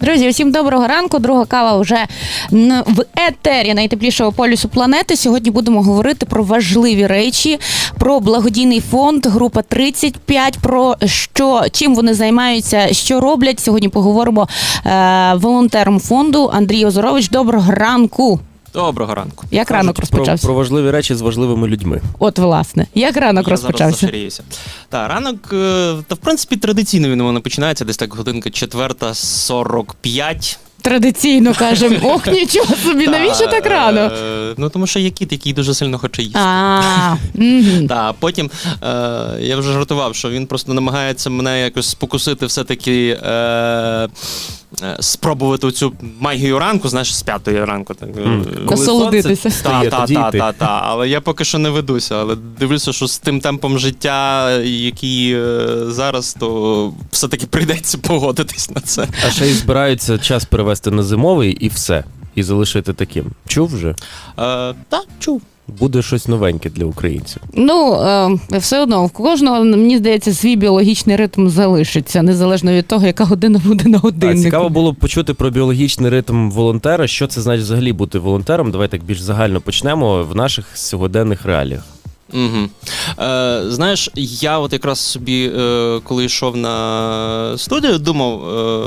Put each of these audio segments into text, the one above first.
Друзі, усім доброго ранку. Друга кава вже в етері найтеплішого полюсу планети. Сьогодні будемо говорити про важливі речі, про благодійний фонд Група 35, про що чим вони займаються, що роблять. Сьогодні поговоримо е, волонтером фонду Андрій Озорович. Доброго ранку. Доброго ранку. Як ранок Про, розпочався? про важливі речі з важливими людьми. От власне, як ранок Я розпочався? зараз Та ранок, е, та в принципі традиційно він у мене починається, десь так годинка четверта, 45. Традиційно кажемо, ох, нічого собі, навіщо так рано? Е, Ну тому що є кіт, який дуже сильно хоче їсти. А, мгм. Та потім е, я вже жартував, що він просто намагається мене якось спокусити, все-таки е, е, спробувати цю магію ранку, знаєш, з п'ятої ранку. Так, е, коли Насолодитися. сонце- Та, Встає, та, тоді та, йти. та, та. Але я поки що не ведуся. Але дивлюся, що з тим темпом життя, який е, зараз, то все-таки прийдеться погодитись на це. А ще й збираються час перевести на зимовий і все. І залишити таким. Чув вже? Е, та, чув. Буде щось новеньке для українців. Ну, е, все одно, в кожного, мені здається, свій біологічний ритм залишиться, незалежно від того, яка година буде на А, цікаво було б почути про біологічний ритм волонтера. Що це значить взагалі бути волонтером? Давай так більш загально почнемо в наших сьогоденних реаліях. Угу. Е, знаєш, я от якраз собі, е, коли йшов на студію, думав е,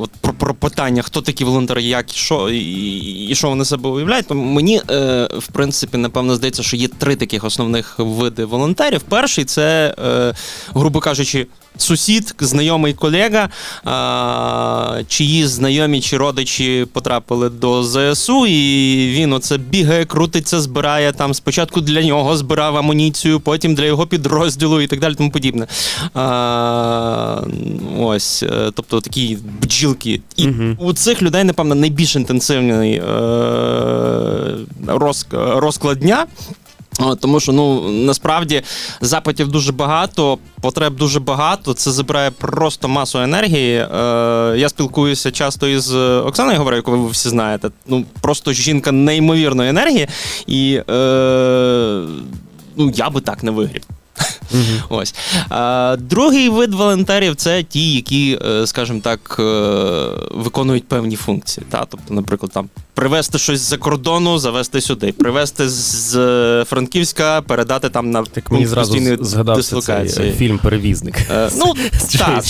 от про, про питання, хто такі волонтери, як і що, і, і що вони себе уявляють. То мені, е, в принципі, напевно, здається, що є три таких основних види волонтерів. Перший це, е, грубо кажучи, сусід, знайомий колега, а, чиї знайомі чи родичі потрапили до ЗСУ, і він оце бігає, крутиться, збирає там. Спочатку для нього збирав амуніцію, потім для його підрозділу і так далі, тому подібне. А, ось, е, тобто такі бджілки. І Мгм. у цих людей, напевно, найбільш інтенсивний е, розк- розклад дня. Тому що ну насправді запитів дуже багато, потреб дуже багато. Це забирає просто масу енергії. Е, я спілкуюся часто із Оксаною Говорю, яку ви всі знаєте. Ну просто жінка неймовірної енергії, і е, ну я би так не вигрів. Ось. А, другий вид волонтерів це ті, які, е, скажімо так, е, виконують певні функції. Та? Тобто, наприклад, там привезти щось з-за кордону, завести сюди, привезти з е, Франківська, передати там на Так мені зразу згадався цей дислокації. е, фільм Перевізник. Е, Ну, так.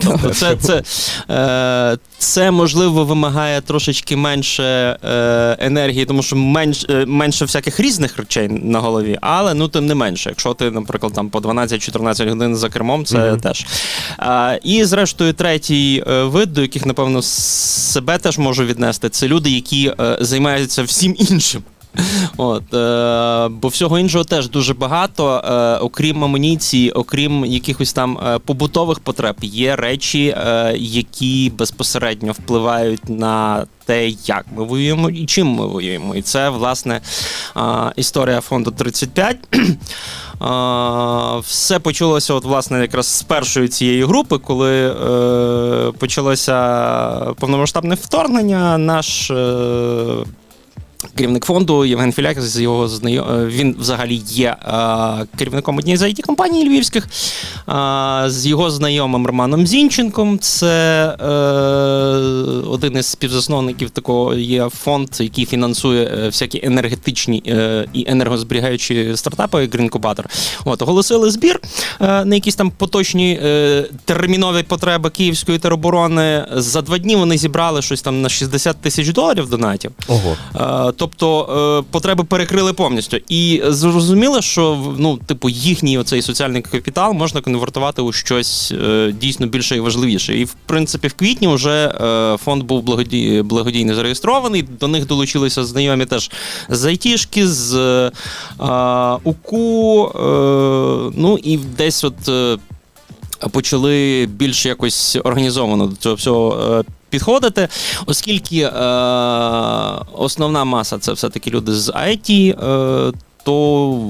Тобто це, це, е, це можливо вимагає трошечки менше е, енергії, тому що менш, е, менше всяких різних речей на голові, але ну тим не менше, якщо ти, наприклад, там по 12-14 годин за кермом, це Мгм. теж. І зрештою, третій вид, до яких, напевно, себе теж можу віднести, це люди, які е, займаються всім іншим. От, е, бо всього іншого теж дуже багато. Е, окрім амуніції, окрім якихось там е, побутових потреб, є речі, е, які безпосередньо впливають на те, як ми воюємо і чим ми воюємо. І це, власне, е, історія фонду 35. Е, Все почалося, от, власне, якраз з першої цієї групи, коли е, почалося повномасштабне вторгнення. Наш е, керівник фонду Євген Філяк з його знайом... е, Він взагалі є е, керівником однієї з it компаній львівських. Е, з його знайомим Романом Зінченком. Це один із співзасновників такого є фонд, який фінансує всякі енергетичні і енергозберігаючі стартапи, як Грінкубатор. От оголосили збір на якісь там поточні термінові потреби Київської тероборони. За два дні вони зібрали щось там на 60 тисяч доларів донатів. Ого. Тобто е, потреби перекрили повністю. І зрозуміло, що ну, типу, їхній оцей соціальний капітал можна конвертувати у щось е, дійсно більше і важливіше. І в принципі, в квітні вже е, фонд був благоді... благодійно зареєстрований. До них долучилися знайомі теж з айтішки, з УКУ. Ну і десь от. Почали більш якось організовано до цього всього підходити, оскільки е, основна маса це все-таки люди з IT. Е, то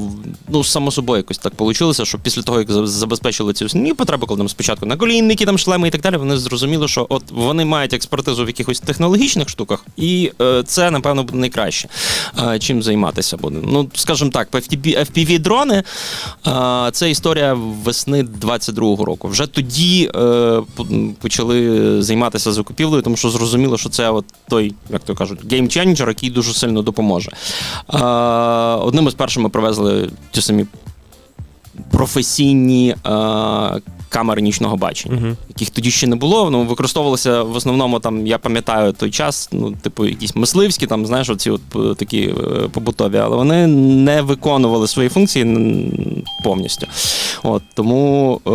ну, само собою якось так вийшло, що після того, як забезпечили ці основні потреби, коли там спочатку наколінники, там шлеми і так далі, вони зрозуміли, що от вони мають експертизу в якихось технологічних штуках, і е, це, напевно, буде найкраще, е, чим займатися буде. Ну, скажімо так, FPV дрони е, це історія весни 22-го року. Вже тоді е, почали займатися закупівлею, тому що зрозуміло, що це от той, як то кажуть, геймченджер, який дуже сильно допоможе. Е, одним із перших ми привезли ті самі професійні е, камери нічного бачення, Мгм. яких тоді ще не було. Ну, використовувалися в основному там, я пам'ятаю той час, ну, типу, якісь мисливські, там, знаєш, оці от е, такі е, побутові, але вони не виконували свої функції повністю. От, тому е,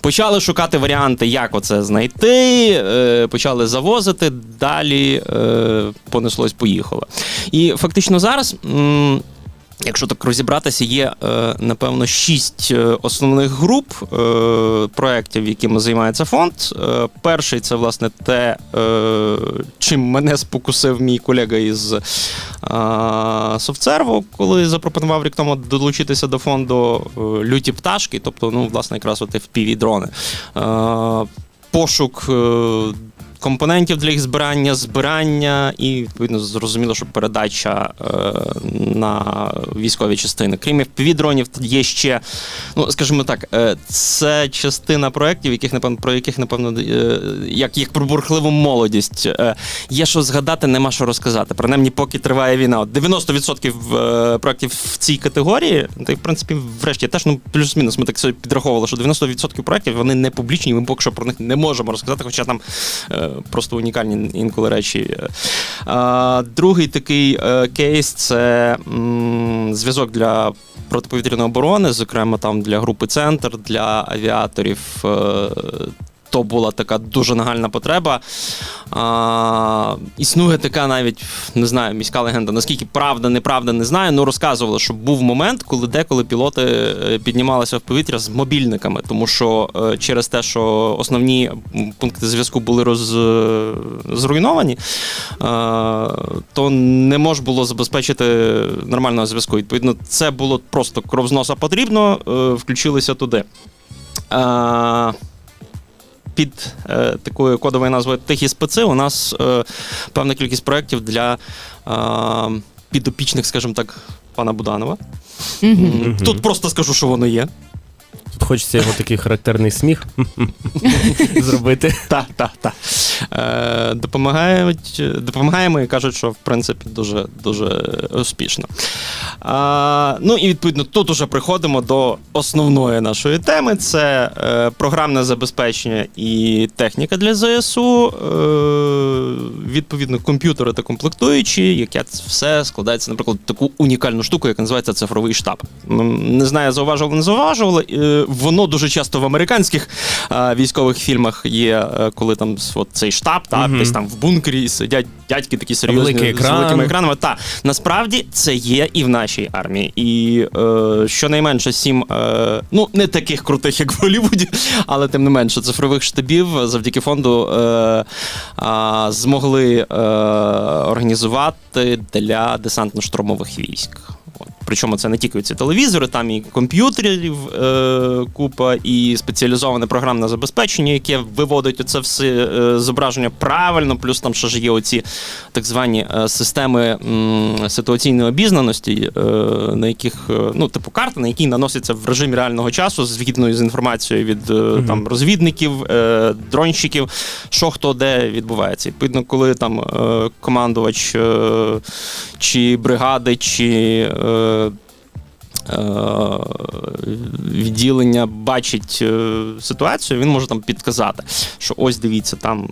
почали шукати варіанти, як оце знайти, е, почали завозити, далі е, понеслось, поїхало. І фактично зараз. м, Якщо так розібратися, є е, напевно шість е, основних груп е, проєктів, якими займається фонд. Перший це власне те, чим мене спокусив мій колега із Софтсерву, коли запропонував рік тому долучитися до фонду люті пташки, тобто, ну, власне, якраз от fpv дрони. Пошук. Компонентів для їх збирання, збирання і відповідно зрозуміло, що передача е, на військові частини. Крім FPV-дронів, є ще, ну скажімо так, е, це частина проєктів, яких напевно про яких напевно е, як, як про бурхливу молодість. Е, є що згадати, нема що розказати. Принаймні, поки триває війна. От 90% е, проєктів в цій категорії, та й в принципі, врешті теж ну плюс-мінус. Ми так собі підраховували, що 90% проєктів вони не публічні, ми поки що про них не можемо розказати, хоча там е, просто унікальні інколи речі. Другий такий е, кейс це зв'язок для протиповітряної оборони, зокрема там для групи Центр, для авіаторів. То була така дуже нагальна потреба. А, існує така навіть, не знаю, міська легенда. Наскільки правда, неправда, не знаю. Ну розказували, що був момент, коли деколи пілоти е, піднімалися в повітря з мобільниками, тому що е, через те, що основні пункти зв'язку були роз, е, зруйновані, то не можна було забезпечити нормального зв'язку. Відповідно, це було просто кров з носа потрібно, включилися туди. Під е, такою кодовою назвою Тихі специ у нас е, певна кількість проєктів для е, підопічних, скажімо так, пана Буданова. М, Тут просто скажу, що воно є. Тут хочеться його такий характерний сміх зробити. Так, так, так. Е, допомагають, допомагаємо і кажуть, що в принципі дуже, дуже успішно. Ну і відповідно тут уже приходимо до основної нашої теми: це е, програмне забезпечення і техніка для ЗСУ. Е, відповідно, комп'ютери та комплектуючі, яке все складається, наприклад, таку унікальну штуку, яка називається цифровий штаб. Не знаю, зауважували, не зауважували. Воно дуже часто в американських військових фільмах є, коли там от цей штаб, так, Мгм. десь там в бункері сидять дядьки такі серйозні Великий з екран. великими екранами. Та насправді це є і в нашій армії. І е, щонайменше сім, е, ну не таких крутих, як в Голлівуді, але тим не менше, цифрових штабів завдяки фонду е, а, змогли е, організувати для десантно-штурмових військ. Причому це не тільки ці телевізори, там і комп'ютерів е, купа, і спеціалізоване програмне забезпечення, яке виводить оце все е, зображення правильно, плюс там ще ж є оці так звані е, системи м, ситуаційної обізнаності, е, на яких, е, ну, типу карти, на які наносяться в режимі реального часу, згідно з інформацією від е, там, розвідників, е, дронщиків, що хто де відбувається. Відповідно, коли там е, командувач е, чи бригади, чи е, відділення бачить е, ситуацію, він може там підказати, що ось дивіться, там.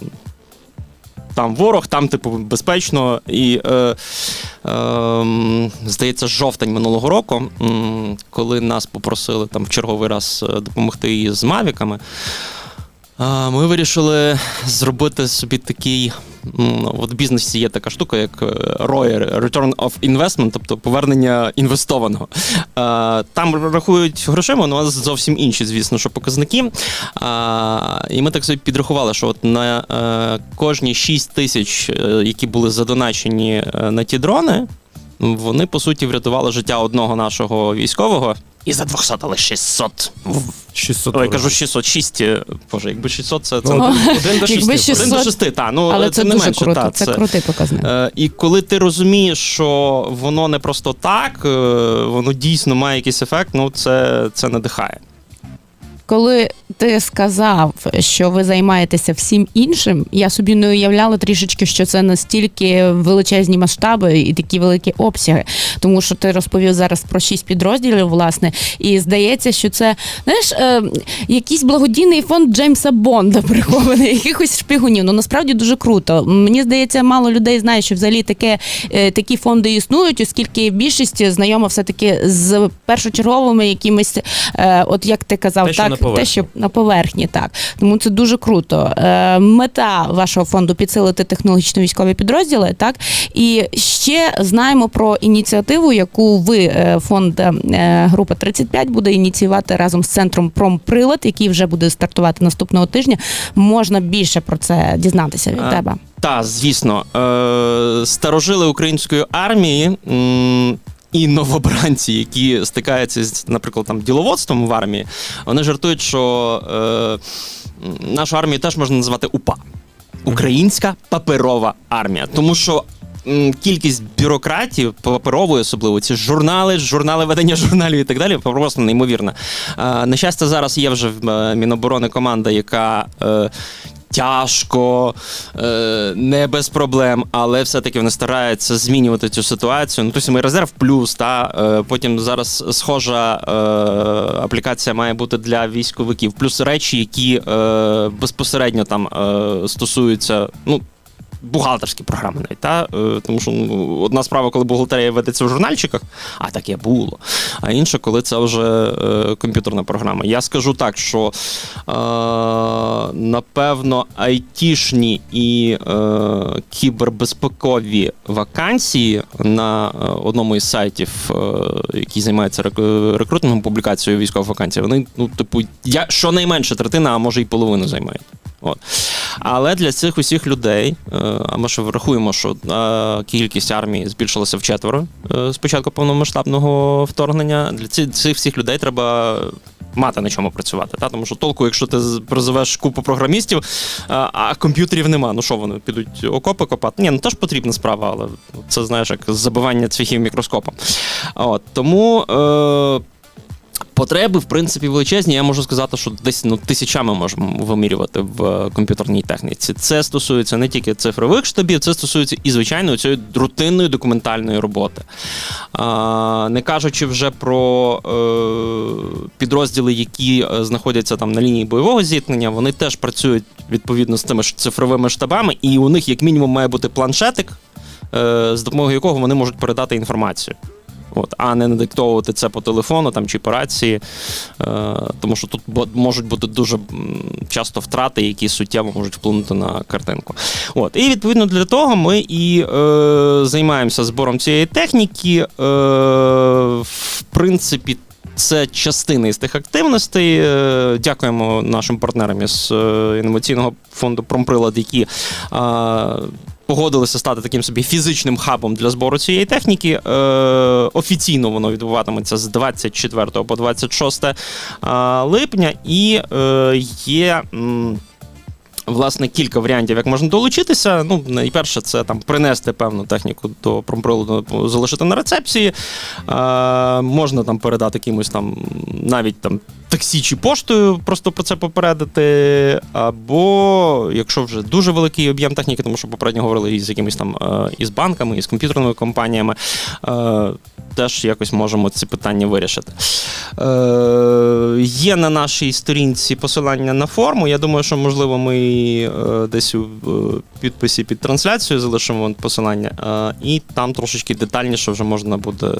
Там ворог, там, типу, безпечно. І, е, е, здається, жовтень минулого року, коли нас попросили там в черговий раз е, допомогти їй з мавіками, е, ми вирішили зробити собі такий. В бізнесі є така штука, як е, ROI, Return of Investment, тобто повернення інвестованого. Е, Там рахують грошима, але у нас зовсім інші, звісно, що показники. І ми так собі підрахували, що от на е, кожні 6 тисяч, е, які були задоначені е, на ті дрони, вони по суті врятували життя одного нашого військового. І за 200, але 600. 600 Ой, кажу 606. е, Боже, якби 600, це, це Ну, О, один до якби 600. один до 6, та, ну, Але це, це не дуже менше, круто. та, це, крутий показник. Е, І коли ти розумієш, що воно не просто так, е, воно дійсно має якийсь ефект, ну це, це надихає. Коли ти сказав, що ви займаєтеся всім іншим, я собі не уявляла трішечки, що це настільки величезні масштаби і такі великі обсяги. Тому що ти розповів зараз про шість підрозділів, власне, і здається, що це знаєш, е, якийсь благодійний фонд Джеймса Бонда прихований, якихось шпигунів. Ну насправді дуже круто. Мені здається, мало людей знає, що взагалі таке, е, такі фонди існують, оскільки більшість знайома все таки з першочерговими якимись, е, от як ти казав, Те, так. Те, що на поверхні, так тому це дуже круто. Е, мета вашого фонду підсилити технологічно військові підрозділи, так і ще знаємо про ініціативу, яку ви е, фонд е, група 35 буде ініціювати разом з центром Промприлад, який вже буде стартувати наступного тижня. Можна більше про це дізнатися від А, тебе. Та, звісно, е, старожили української армії. І новобранці, які стикаються з, наприклад, там діловодством в армії, вони жартують, що е, нашу армію теж можна назвати УПА Українська паперова армія. Тому що кількість бюрократів, паперової особливо, ці журнали, журнали ведення журналів і так далі, просто неймовірна. Е, на щастя, зараз є вже в е, Міноборони команда, яка. Тяжко, е, не без проблем, але все-таки вони стараються змінювати цю ситуацію. Ну, тобто ми резерв плюс, та е, потім зараз схожа е, аплікація має бути для військовиків, плюс речі, які безпосередньо там стосуються. Ну, бухгалтерські програми навіть, та? Е, тому що ну, одна справа, коли бухгалтерія ведеться в журнальчиках, а таке було. А інша, коли це вже е, комп'ютерна програма. Я скажу так, що е, напевно айтішні і е, кібербезпекові вакансії на е, одному із сайтів, е, який займається рек- рекрутингом, публікацією військових вакансій, вони, ну, типу, я щонайменше третина, а може й половину займають. От. Але для цих усіх людей, е, а ми ще врахуємо, що е, кількість армії збільшилася вчетверо е, з початку повномасштабного вторгнення. Для цих, всіх людей треба. Мати на чому працювати, та тому що толку, якщо ти призовеш купу програмістів, а, комп'ютерів нема. Ну що вони підуть окопи копати? Ні, ну теж потрібна справа, але це знаєш як забивання цвіхів мікроскопом. От тому. Е, Потреби, в принципі, величезні. Я можу сказати, що десь ну, тисячами можемо вимірювати в комп'ютерній техніці. Це стосується не тільки цифрових штабів, це стосується і звичайно цієї рутинної документальної роботи. А, не кажучи вже про е, підрозділи, які е, знаходяться там на лінії бойового зіткнення, вони теж працюють відповідно з тими цифровими штабами, і у них, як мінімум, має бути планшетик, е, з допомогою якого вони можуть передати інформацію. От, а не надиктовувати це по телефону там, чи по рації, е, тому що тут можуть бути дуже часто втрати, які суттєво можуть вплинути на картинку. От, і відповідно для того ми і е, займаємося збором цієї техніки. Е, в принципі, це частина із тих активностей. Е, Дякуємо нашим партнерам із е, інноваційного фонду Промприлад, які погодилися стати таким собі фізичним хабом для збору цієї техніки. Е, офіційно воно відбуватиметься з 24 по 26 е, липня, і е, є. Власне, кілька варіантів, як можна долучитися. Ну, найперше, це там принести певну техніку до промприладу, залишити на рецепції. Е, можна там передати кимось там навіть там таксі чи поштою, просто про це попередити. Або якщо вже дуже великий об'єм техніки, тому що попередньо говорили і з якимись там е, і банками, і з комп'ютерними компаніями, е, теж якось можемо ці питання вирішити. Е, є на нашій сторінці посилання на форму. Я думаю, що можливо ми е, десь у підписі під трансляцією залишимо посилання, е, і там трошечки детальніше вже можна буде. е,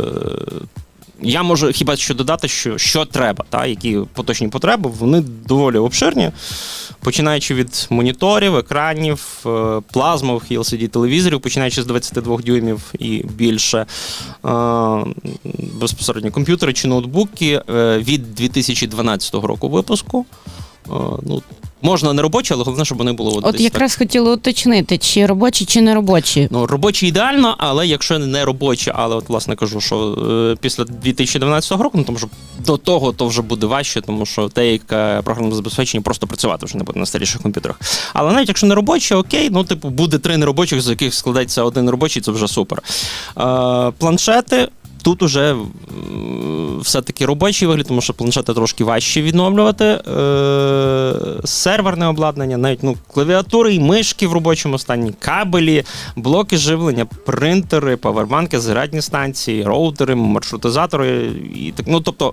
Я можу хіба що додати, що, що треба, та, які поточні потреби, вони доволі обширні, починаючи від моніторів, екранів, плазмових і LCD-телевізорів, починаючи з 22 дюймів і більше, безпосередньо комп'ютери чи ноутбуки від 2012 року випуску. Ну, Можна не робочі, але головне, щоб вони були от, От десь якраз хотіли уточнити, чи робочі, чи не робочі. Ну, робочі ідеально, але якщо не робочі, але от власне кажу, що е, після 2019 року, ну тому що до того то вже буде важче, тому що деяке програмне забезпечення просто працювати вже не буде на старіших комп'ютерах. Але навіть якщо не робочі, окей, ну типу буде три неробочих, з яких складається один робочий, це вже супер. Е, планшети. Тут уже е, все-таки робочий вигляд, тому що планшети трошки важче відновлювати. Е, серверне обладнання, навіть ну, клавіатури і мишки в робочому стані, кабелі, блоки живлення, принтери, павербанки, зарядні станції, роутери, маршрутизатори. І так, ну, тобто,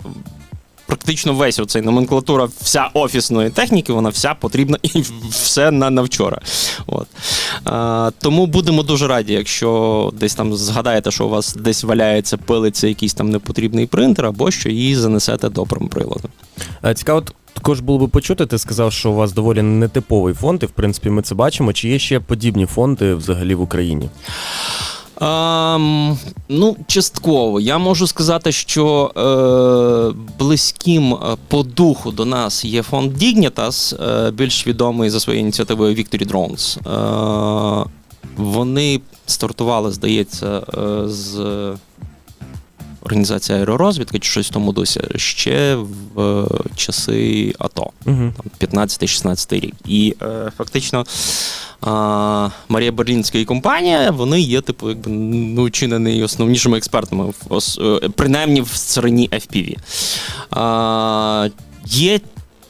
практично весь оцей номенклатура вся офісної техніки, вона вся потрібна і все на, на вчора. От. А, тому будемо дуже раді, якщо десь там згадаєте, що у вас десь валяється, пилиться якийсь там непотрібний принтер, або що її занесете до промприладу. Е, Цікаво, також було би почути. Ти сказав, що у вас доволі нетиповий фонд, і в принципі ми це бачимо. Чи є ще подібні фонди взагалі в Україні? Ем, ну, частково. Я можу сказати, що е, близьким е, по духу до нас є фонд Dignitas, е, більш відомий за своєю ініціативою Victory Drones. Е, вони стартували, здається, е, з організації аеророзвідки чи щось в тому досі ще в е, часи АТО Угу. там 15-16 рік. І е, фактично е, Марія Берлінська і компанія, вони є, типу, якби ну, чи не найосновнішими експертами, в ос, е, принаймні в царині FPV. Е, є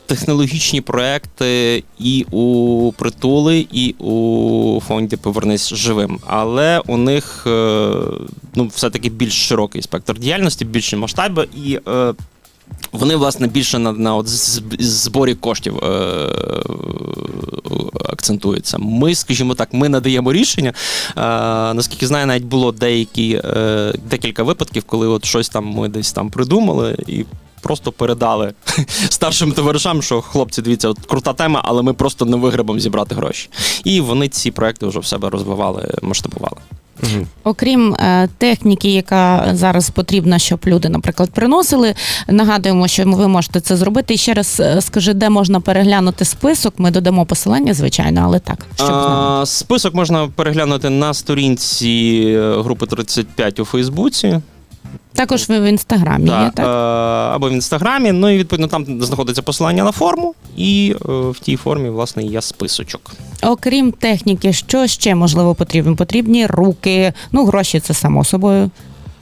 технологічні проекти і у притули, і у фонді Повернись живим. Але у них е, ну, все-таки більш широкий спектр діяльності, більші масштаби і. Е, вони, власне, більше на, на от зборі коштів е, акцентуються. Ми, скажімо так, ми надаємо рішення. Е, наскільки знаю, навіть було деякі, декілька випадків, коли от щось там ми десь там придумали і. Просто передали старшим товаришам, що хлопці, дивіться, от крута тема, але ми просто не вигребом зібрати гроші. І вони ці проекти вже в себе розвивали, масштабували. Угу. Окрім е, техніки, яка зараз потрібна, щоб люди, наприклад, приносили. Нагадуємо, що ви можете це зробити. І ще раз е, скажи, де можна переглянути список. Ми додамо посилання, звичайно, але так, щоб. А, список можна переглянути на сторінці е, групи 35 у Фейсбуці. Також ви в інстаграмі є, так? е, або в інстаграмі. Ну і відповідно там знаходиться посилання на форму, і е, в тій формі, власне, є списочок. Окрім техніки, що ще можливо потрібно? Потрібні руки, ну гроші це само собою.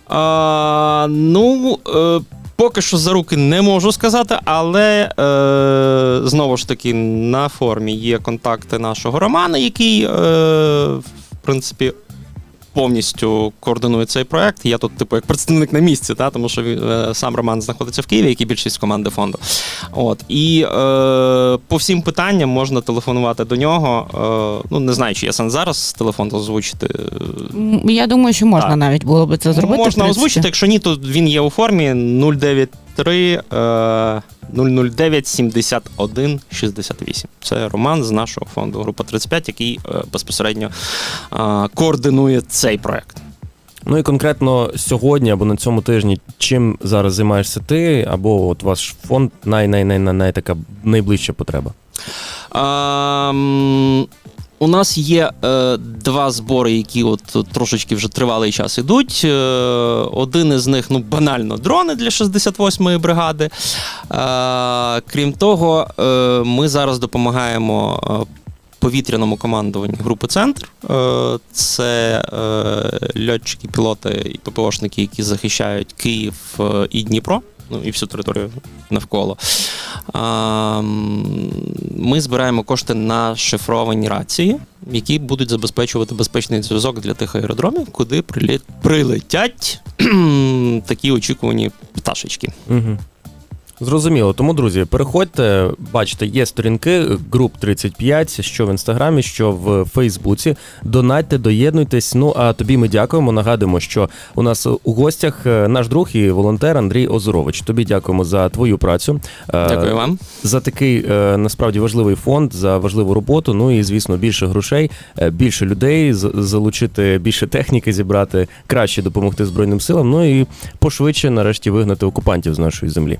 А, ну. Е, Поки що за руки не можу сказати, але е, знову ж таки на формі є контакти нашого Романа, який, е, в принципі, повністю координує цей проект. Я тут, типу, як представник на місці, та тому що е, сам Роман знаходиться в Києві, як і більшість команди фонду. От і е, по всім питанням можна телефонувати до нього. Е, ну не знаю, чи є сам зараз телефон озвучити. Я думаю, що можна так. навіть було би це зробити. Можна озвучити, якщо ні, то він є у формі 09 3 009 71 68. Це роман з нашого фонду Група 35, який е, безпосередньо е, координує цей проект. Ну і конкретно сьогодні або на цьому тижні, чим зараз займаєшся ти, або от ваш фонд най най най най, най така найближча потреба. Um у нас є е, два збори, які от трошечки вже тривалий час ідуть. Е, один із них ну, банально дрони для 68-ї бригади. Е, крім того, е, ми зараз допомагаємо. е, Повітряному командуванню групи Центр Е, це е, льотчики, пілоти і ППОшники, які захищають Київ і Дніпро, ну і всю територію навколо. А, Ми збираємо кошти на шифровані рації, які будуть забезпечувати безпечний зв'язок для тих аеродромів, куди прилетять такі очікувані пташечки. Угу. Зрозуміло. Тому, друзі, переходьте, бачите, є сторінки груп 35, що в інстаграмі, що в Фейсбуці. Донатьте, доєднуйтесь. Ну а тобі ми дякуємо. Нагадуємо, що у нас у гостях е, наш друг і волонтер Андрій Озорович. Тобі дякуємо за твою працю. Е, Дякую вам. за такий е, насправді важливий фонд, за важливу роботу. Ну і звісно, більше грошей, більше людей, залучити більше техніки, зібрати краще допомогти збройним силам. Ну і пошвидше, нарешті, вигнати окупантів з нашої землі.